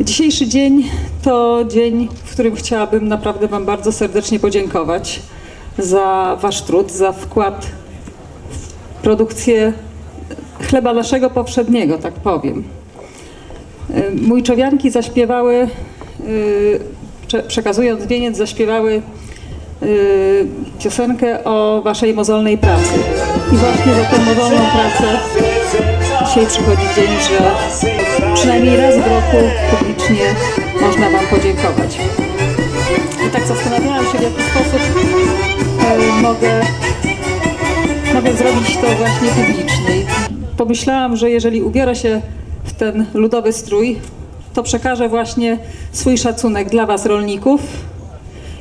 Dzisiejszy dzień to dzień, w którym chciałabym naprawdę Wam bardzo serdecznie podziękować za Wasz trud, za wkład w produkcję chleba naszego powszedniego, tak powiem. Y, Mójczowianki zaśpiewały, y, prze- przekazując wieniec, zaśpiewały y, piosenkę o Waszej mozolnej pracy. I właśnie za tę mozolną pracę dzisiaj przychodzi dzień, że przynajmniej raz w roku publicznie można Wam podziękować. I tak zastanawiałam się, w jaki sposób mogę, mogę zrobić to właśnie publicznie. Pomyślałam, że jeżeli ubiorę się w ten ludowy strój, to przekażę właśnie swój szacunek dla Was, rolników,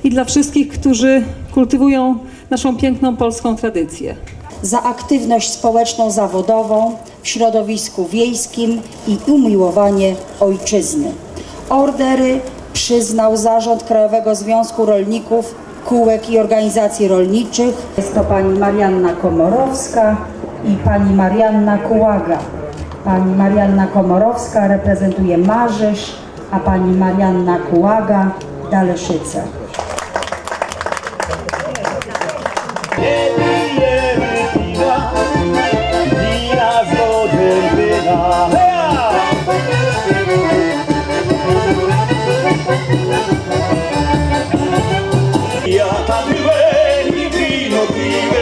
i dla wszystkich, którzy kultywują naszą piękną polską tradycję. za aktywność społeczną zawodową w środowisku wiejskim i umiłowanie ojczyzny. Ordery przyznał Zarząd Krajowego Związku Rolników, Kółek i Organizacji Rolniczych. Jest to pani Marianna Komorowska i pani Marianna Kułaga. Pani Marianna Komorowska reprezentuje Marzysz, a pani Marianna Kułaga Daleszyce. Tata di veri, vino di veri